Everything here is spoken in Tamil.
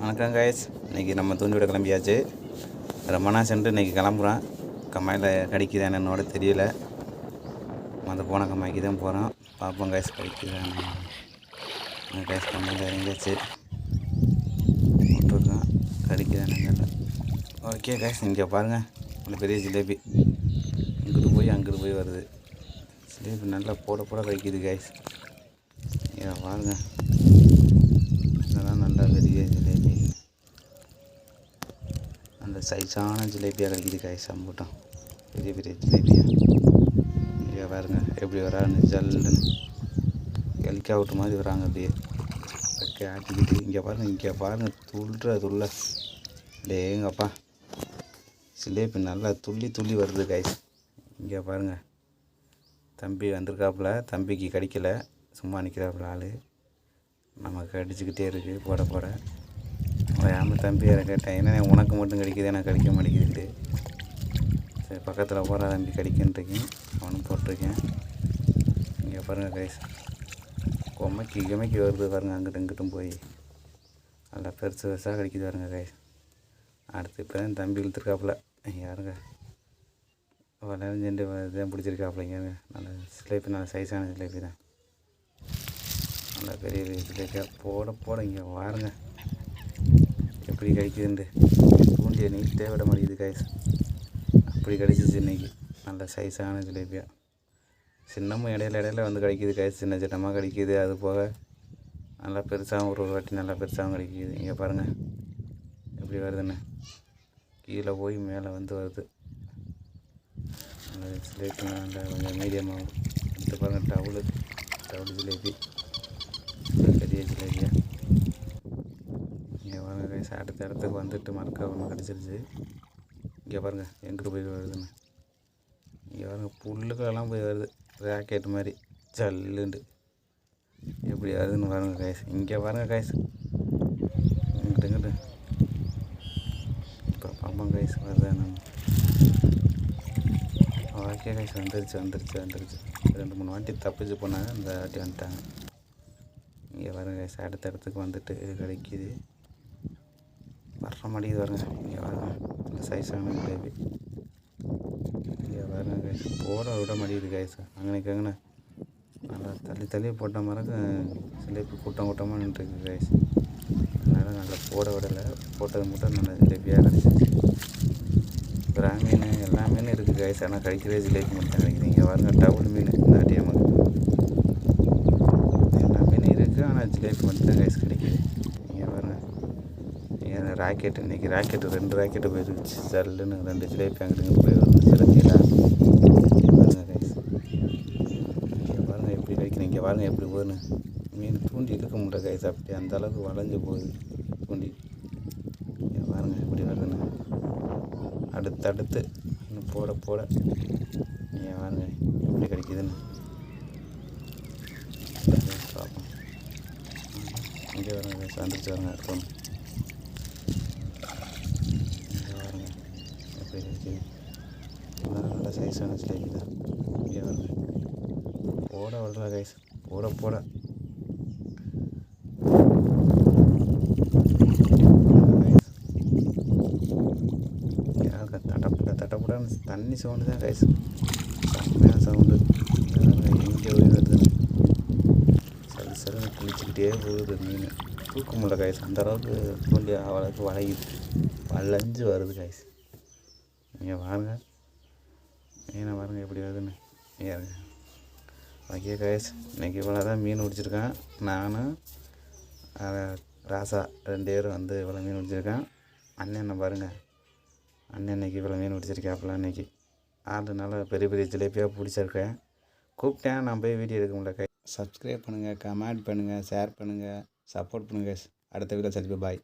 வணக்கம் காய்ஸ் இன்றைக்கி நம்ம தூண்டிவிட கிளம்பியாச்சு. ரொம்ப நாள் சென்று இன்றைக்கி கிளம்புறோம் கம்மாயில் கடிக்குதா என்னோட தெரியல. அந்த போன கம்மாய்க்கு தான் போகிறோம் பார்ப்போம் காய்ஸ் கடிக்குதான் காய்ஸ் கம்மாயில் இறங்கியாச்சு விட்டுருக்கோம் கடிக்குதான் ஓகே காய்ஸ் இங்கே பாருங்கள் உங்களுக்கு பெரிய ஜிலேபி. இங்கிட்டு போய் அங்கிட்டு போய் வருது. ஜிலேபி நல்லா போட போட கடிக்குது காய்ஸ் இங்கே பாருங்கள் இதெல்லாம் நல்லா பெரிய ஜிலேபி. அந்த சைஸான ஜிலேபியாக கிடைக்குது கைஸ் சம்பூட்டம் பெரிய பெரிய ஜிலேபியாக இங்கே பாருங்க எப்படி வரான்னு ஜல்லுன்னு. ஹெலிகாப்டர் மாதிரி வராங்க அப்படியே. ரெக்கை ஆட்டிக்கிட்டு இங்கே பாருங்கள் இங்கே பாருங்கள் துள்ளுற துள்ள. டேங்கப்பா ஜிலேபி நல்லா துள்ளி துள்ளி வருது காய்ஸ் இங்கே பாருங்கள் தம்பி வந்திருக்காப்புல தம்பிக்கு கடிக்கலை. சும்மா நிற்கிறாப்புல ஆள். நமக்கு அடிச்சுக்கிட்டே இருக்குது போட போட. ஓயாமல் தம்பி அதை கேட்டேன். என்ன உனக்கு மட்டும் கிடைக்குது எனக்கு கிடைக்க மாட்டேங்குது சரி பக்கத்தில் போகிற தம்பி கிடைக்குன்றிருக்கேன் அவனும் போட்டிருக்கேன். இங்கே பாருங்கள் கைஸ் கொமைக்கு கிமைக்கு வருது பாருங்கள் அங்கிட்டும் இங்கிட்டும் போய். நல்லா பெருசு பெருசாக கிடைக்குது பாருங்க கைஸ் அடுத்து இப்போ தான் தம்பி இழுத்துருக்காப்புல. யாருங்க? விளையாண்டு இதான் பிடிச்சிருக்காப்புலங்க. நல்ல சிலேபி நல்ல சைஸான சிலேபி தான். நல்லா பெரிய பெரிய போட போட இங்கே வாருங்க. எப்படி கிடைக்குதுன்ட்டு பூண்டியை நீட்டே விட மாட்டேங்குது காய்ஸ் அப்படி கிடைச்சிச்சு இன்றைக்கி நல்ல சைஸான ஜிலேபியாக சின்னமும் இடையில இடையில வந்து கிடைக்குது காய்ஸ் சின்ன சின்னமாக கிடைக்குது அது போக நல்லா பெருசாகவும் ஒரு ஒரு வாட்டி நல்லா பெருசாகவும் கிடைக்குது இங்கே பாருங்கள் எப்படி வருதுன்னு. கீழே போய் மேலே வந்து வருது. நல்ல ஜிலேபி நல்லா கொஞ்சம் மீடியமாகும் எடுத்து பாருங்கள் டவுலு டவுல் ஜிலேபி. பெரிய ஜிலேபியாக இங்கே அடுத்த இடத்துக்கு வந்துட்டு மறுக்க ஒன்று கிடச்சிருச்சு. இங்கே பாருங்கள் எங்கிட்டு போய் வருதுன்னு. இங்கே பாருங்கள் புல்லுக்கெல்லாம் போய் வருது. ராக்கெட் மாதிரி ஜல்லுண்டு. எப்படி வருதுன்னு பாருங்க காய்ஸ் இங்கே பாருங்க காய்ஸ் இங்கிட்டு இங்கிட்டு. இப்போ பாம்பம் காய்ஸ் வருது நம்ம ஓகே காய்ஸ் வந்துருச்சு வந்துருச்சு வந்துருச்சு. ரெண்டு மூணு வாட்டி தப்பிச்சு போனாங்க இந்த வாட்டி வந்துட்டாங்க. இங்கே பாருங்கள் காய்ஸ் அடுத்த இடத்துக்கு வந்துட்டு கிடைக்கிது. வர மாட்டேங்குது பாருங்க. இங்கே பாருங்க. நல்ல சைஸான ஜிலேபி இங்கே பாருங்க போட விட மாட்டேங்குது கைஸ் அங்கனைக்கு அங்கன நல்லா தள்ளி தள்ளி போட்ட மரக்கு ஜிலேபி கூட்டம் கூட்டமாக நின்றுருக்கு கைஸ் அதனால் நல்லா போட விடலை. போட்டது மட்டும் நல்ல ஜிலேபியாக கிடச்சிச்சு புறா மீன் எல்லா மீனும் இருக்குது கைஸ் ஆனால் கிடைக்கிறதே ஜிலேபி மட்டும் கிடைக்குது. இங்கே பாருங்க டபுள் மீன் இந்த அட்டியமாக எல்லா மீனும் இருக்குது ஆனால் ஜிலேபி மட்டும் தான் கைஸ் கிடைக்கிது. ராக்கெட் இன்றைக்கி ராக்கெட்டு ரெண்டு ராக்கெட்டு போயிருச்சு. ஜல்லுன்னு ரெண்டு ஜிலேபி அங்கிட்டு போய் வருது. சிலத்தியில் பாருங்கள் கைஸ் எப்படி கிடைக்கணும் இங்கே பாருங்கள் எப்படி போகுதுன்னு. மீன் தூண்டி இருக்க முடியல கைஸ் அப்படி அந்த அளவுக்கு வளைஞ்சு போகுது தூண்டி. நீங்கள் பாருங்க எப்படி வருதுன்னு. அடுத்தடுத்து இன்னும் போட போட. நீங்கள் பாருங்கள் எப்படி கிடைக்குதுன்னு. பார்ப்போம் இங்கே வரேன் வந்துருச்சு வரங்க ஃபோன் இங்கே வரங்க எப்படி கிடைக்குது நல்ல சைஸான ஜிலேபி தான் இங்கே வரங்க போட வரல கைஸ் போட போட. guys. யாருக்கு தண்ணி சவுண்டு தான் கைஸ் செம்மையான சவுண்டு எங்கே போய் வருது? சரி சரி குளிச்சுக்கிட்டே போகுது மீன். தூக்க முடியல கைஸ் அந்த அளவுக்கு தூண்டி அவ்வளோக்கு வளையுது. வளைஞ்சு வருது கைஸ் நீங்கள் வாருங்க மீனை பாருங்கள் எப்படி வருதுன்னு ஏறுங்க ஓகே கைஸ் இன்றைக்கி இவ்வளோ தான் மீன் பிடிச்சிருக்கேன். நானும் ராசா ரெண்டு பேரும் வந்து இவ்வளோ மீன் பிடிச்சிருக்கேன். அண்ணனை பாருங்கள் அண்ணன் இன்னைக்கு இவ்வளோ மீன் பிடிச்சிருக்காப்புல இன்றைக்கி ஆள் நல்லா பெரிய பெரிய ஜிலேபியாக பிடிச்சிருக்கேன். கூப்பிட்டேன் நான் போய் வீடியோ எடுக்க முடியல கை சப்ஸ்கிரைப் பண்ணுங்கள் கமெண்ட் பண்ணுங்கள் ஷேர் பண்ணுங்கள் சப்போர்ட் பண்ணுங்கள் அடுத்த வீடியோ சந்திப்பேன் பாய்